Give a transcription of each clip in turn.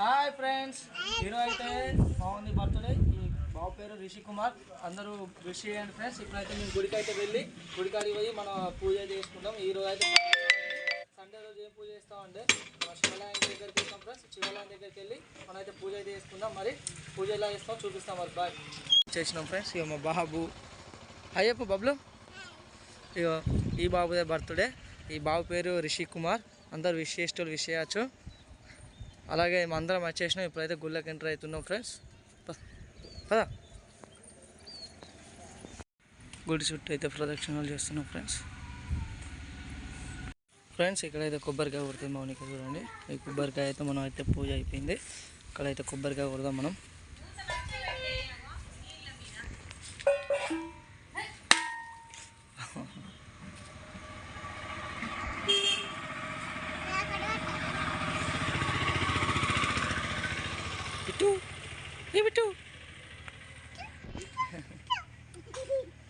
Hi friends ఈరోజు అయితే బాగుంది బర్త్డే ఈ బాబు పేరు రిషి కుమార్. అందరూ విష్ చేయండి ఫ్రెండ్స్ ఇప్పుడైతే మేము గుడికి అయితే వెళ్ళి గుడికాడికి పోయి మనం పూజ చేసుకుంటాం. ఈ రోజు అయితే సండే రోజు ఏం పూజ చేస్తామంటే మన శివాలయం దగ్గరికి వెళ్తాం ఫ్రెండ్స్ శివాలయం దగ్గరికి వెళ్ళి మనం అయితే పూజ అయితే చేసుకుందాం. మరి పూజ ఎలా చేస్తాం చూపిస్తాం మరి. బాయ్ చేసినాం ఫ్రెండ్స్ ఇక మా బాబు. అయ్యప్ప బబ్లు. ఇక ఈ బాబుదే బర్త్డే ఈ బాబు పేరు రిషి కుమార్. అందరు విష్ చేసేటోళ్ళు విష్ చేయచ్చు. అలాగే మేము అందరం వచ్చేసినాం. ఇప్పుడైతే గుళ్ళకి ఎంటర్ అవుతున్నాం ఫ్రెండ్స్. పద. గుడి చుట్టూ అయితే ప్రదక్షిణలు చేస్తున్నాం ఫ్రెండ్స్. ఫ్రెండ్స్ ఇక్కడైతే కొబ్బరికాయ కొడుతుంది మౌనిక చూడండి. ఈ కొబ్బరికాయ అయితే మనం అయితే పూజ అయిపోయింది. ఇక్కడైతే కొబ్బరికాయ కొడదాం మనం.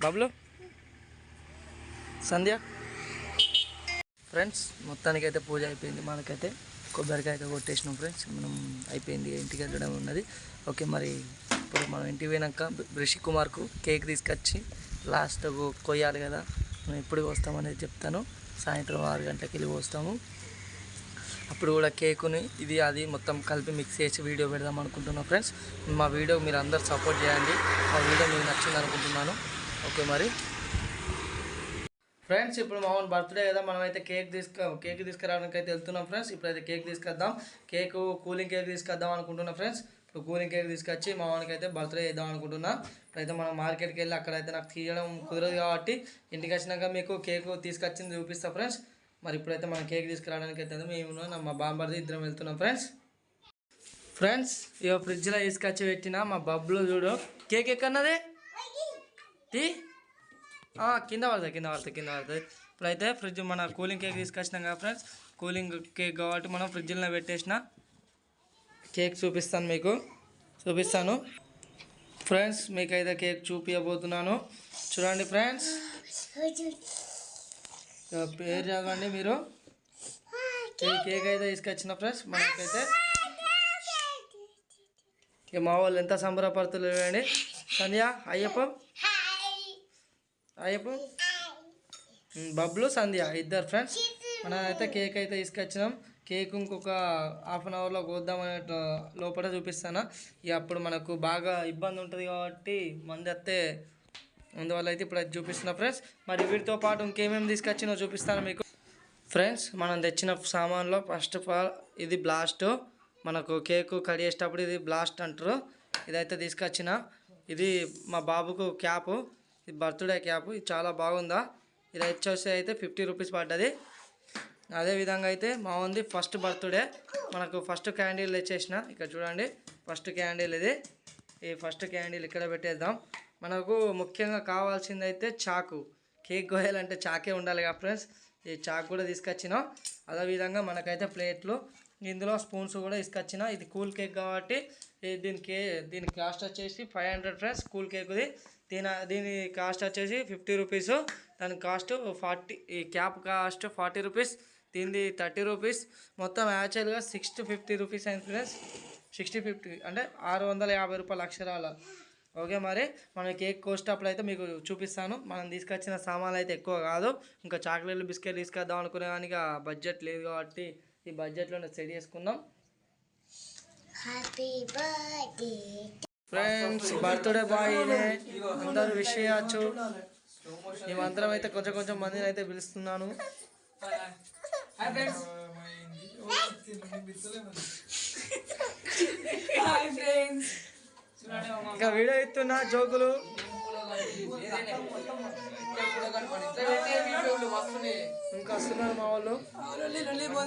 బాబులు? సంధ్య? ఫ్రెండ్స్ మొత్తానికి అయితే పూజ అయిపోయింది. మనకైతే కొబ్బరికాయ అయితే కొట్టేసినాం ఫ్రెండ్స్. మనం అయిపోయింది ఇంటికి వెళ్ళడం ఉన్నది. ఓకే మరి ఇప్పుడు మనం ఇంటికి పోయినాక రిషి కుమార్కు కేక్ తీసుకొచ్చి లాస్ట్ కొయ్యాలి కదా. మనం ఎప్పుడు వస్తామనేది చెప్తాను. సాయంత్రం ఆరు గంటలకి వెళ్ళి వస్తాము. అప్పుడు కూడా కేకుని ఇది అది మొత్తం కలిపి మిక్స్ చేసి వీడియో పెడదాం అనుకుంటున్నాం ఫ్రెండ్స్. మా వీడియో మీరు అందరు సపోర్ట్ చేయండి. మా వీడియో మీకు నచ్చింది అనుకుంటున్నాను. ఓకే మరి. ఫ్రెండ్స్ ఇప్పుడు మా బర్త్డే కదా మనమైతే కేక్ తీసుకు కేక్ తీసుకురావడానికి అయితే వెళ్తున్నాం ఫ్రెండ్స్. ఇప్పుడైతే కేక్ తీసుకొద్దాం. కేక్ కూలింగ్ కేక్ తీసుకొద్దాం అనుకుంటున్నాం ఫ్రెండ్స్. ఇప్పుడు కూలింగ్ కేక్ తీసుకొచ్చి మా వానికి అయితే బర్త్డే చేద్దాం అనుకుంటున్నా. ఇప్పుడైతే మనం మార్కెట్కి వెళ్ళి అక్కడైతే నాకు తీయడం కుదరదు కాబట్టి ఇంటికి వచ్చినాక మీకు కేక్ తీసుకొచ్చింది చూపిస్తా ఫ్రెండ్స్. మరి ఇప్పుడైతే మనం కేక్ తీసుకురావడానికి అయితే మేము మా బాంబర్ది ఇద్దరం వెళ్తున్నాం ఫ్రెండ్స్. ఫ్రెండ్స్ ఇక ఫ్రిడ్జ్లో తీసుకొచ్చి పెట్టిన మా బబ్బులు చూడు. కేక్ ఎక్కడన్నదే తీ కింద పడుతుంది కింద పడుతుంది కింద పడుతుంది ఇప్పుడైతే ఫ్రిడ్జ్ మన కూలింగ్ కేక్ తీసుకొచ్చినాం కదా ఫ్రెండ్స్. కూలింగ్ కేక్ కాబట్టి మనం ఫ్రిడ్జ్లో పెట్టేసిన కేక్ చూపిస్తాను మీకు. చూపిస్తాను. ఫ్రెండ్స్ మీకైతే కేక్ చూపించబోతున్నాను చూడండి ఫ్రెండ్స్. పేరు చదవండి మీరు. కేక్ అయితే తీసుకొచ్చిన ఫ్రెండ్స్ మనకైతే. ఇక మా వాళ్ళు ఎంత సంబరపడుతున్నారు చూడండి. సంధ్య అయ్యప్ప. అయ్యప్ప బబ్లు సంధ్య ఇద్దరు ఫ్రెండ్స్ మనం అయితే కేక్ అయితే తీసుకొచ్చినాం. కేక్ ఇంకొక హాఫ్ అన్ అవర్లో కోద్దామనే లోపల చూపిస్తాను. ఇక అప్పుడు మనకు బాగా ఇబ్బంది ఉంటుంది కాబట్టి మంది వస్తే అందువల్ల అయితే ఇప్పుడు అది చూపిస్తున్నా ఫ్రెండ్స్ మరి వీటితో పాటు ఇంకేమేమి తీసుకొచ్చినో చూపిస్తాను మీకు. ఫ్రెండ్స్ మనం తెచ్చిన సామాన్లో ఫస్ట్ ఆఫ్ ఆల్ ఇది బ్లాస్ట్ మనకు కేకు కట్ చేసేటప్పుడు ఇది బ్లాస్ట్ అంటారు. ఇదైతే తీసుకొచ్చిన. ఇది మా బాబుకు క్యాప్ ఇది బర్త్డే క్యాప్ ఇది చాలా బాగుందా? ఇది వచ్చేసి అయితే ఫిఫ్టీ రూపీస్ పడ్డది. అదే విధంగా అయితే మా ఉంది ఫస్ట్ బర్త్డే. మనకు ఫస్ట్ క్యాండిల్ తెచ్చేసిన. ఇక్కడ చూడండి ఫస్ట్ క్యాండిల్ ఇది. ఈ ఫస్ట్ క్యాండిల్ ఇక్కడ పెట్టేద్దాం. మనకు ముఖ్యంగా కావాల్సింది అయితే చాకు. కేక్ కోయాలంటే చాకే ఉండాలి కదా ఫ్రెండ్స్. ఈ చాకు కూడా తీసుకొచ్చినాం. అదేవిధంగా మనకైతే ప్లేట్లు ఇందులో స్పూన్స్ కూడా తీసుకొచ్చిన. ఇది కూల్ కేక్ కాబట్టి దీని కే దీని కాస్ట్ వచ్చేసి ఫైవ్ హండ్రెడ్ ఫ్రెండ్స్ కూల్ కేక్ది. దీని దీని కాస్ట్ వచ్చేసి ఫిఫ్టీ రూపీస్ దాని కాస్ట్ ఫార్టీ ఈ క్యాప్ కాస్ట్ ఫార్టీ రూపీస్ దీనిది థర్టీ రూపీస్ మొత్తం యాక్చువల్గా సిక్స్టీ ఫిఫ్టీ రూపీస్ అయింది ఫ్రెండ్స్ సిక్స్టీ ఫిఫ్టీ అంటే ఆరు వందల యాభై రూపాయల అక్షరాల. ఓకే మరి? మనం కేక్ కోసేటప్పుడు అయితే మీకు చూపిస్తాను. మనం తీసుకొచ్చిన సామాన్లు అయితే ఎక్కువ కాదు. ఇంకా చాక్లెట్లు బిస్కెట్ తీసుకొద్దాం అనుకునే కానీ ఇక బడ్జెట్ లేదు కాబట్టి ఈ బడ్జెట్లో సెట్ చేసుకుందాం. Happy birthday friends birthday boy అందరూ విష్ చేయచ్చు. మేమందరం అయితే కొంచెం కొంచెం మందిని అయితే పిలుస్తున్నాను ఇంకా వీడియో ఇస్తున్నా జోకులు. ఇంకా వస్తున్నారు మా వాళ్ళు.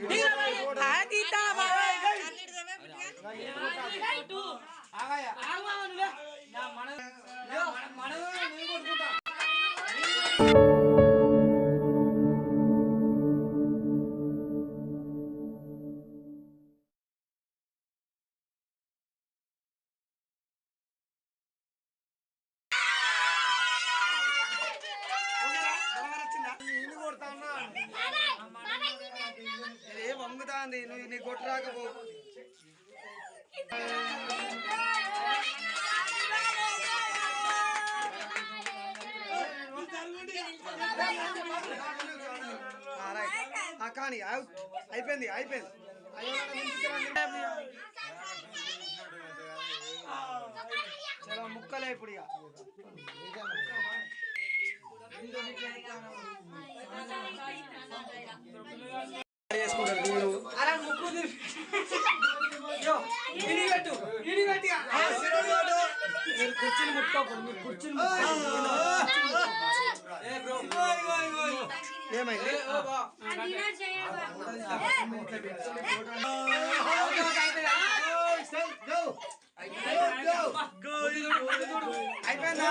యూ ఏ వంగుతాంది నువ్వు నీ కొట్టు రాకపో రైట్. కానీ అవుట్. అయిపోయింది అయిపోయింది చాలా ముక్కలే ఇప్పుడు ఇక చేసుకుంటారు వీళ్ళు. అలా ముక్కు తిప్పి. యో, ఇడి పెట్టు, ఇడి పెట్టి. ఆ, సిరోడు వాడు. మీరు కుర్చీని ముట్టుకోకూడదు మీరు కుర్చీని ఏ బ్రో. ఏమైంది అయిపోయిందా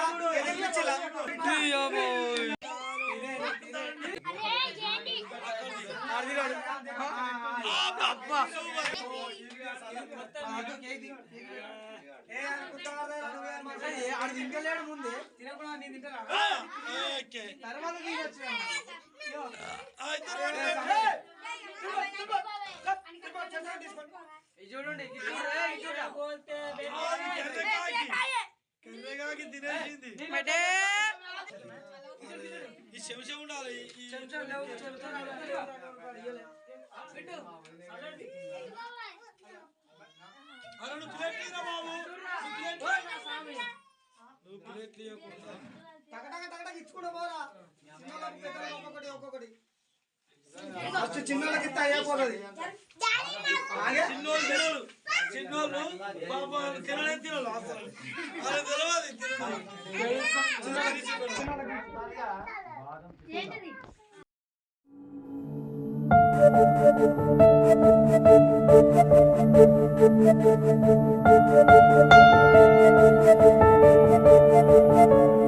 ఆడ కుత్తవాడదా? నువ్వే అనమాట. ఏ, ఆడిది ఇంకా లేడు ముందే తినకుండా నేను తింటానా? తర్వాత తీయొచ్చు యో. ఇది చూడండి ఇచ్చుకుంటూ పోరా. చిన్నోళ్ళకి పెద్దోళ్ళకి ఒక్కొక్కటి ఒక్కొక్కటి. ఫస్ట్ చిన్నోళ్ళకి ఇస్తే అయిపోతుంది ఆగే? ఏంటిది? Thank you.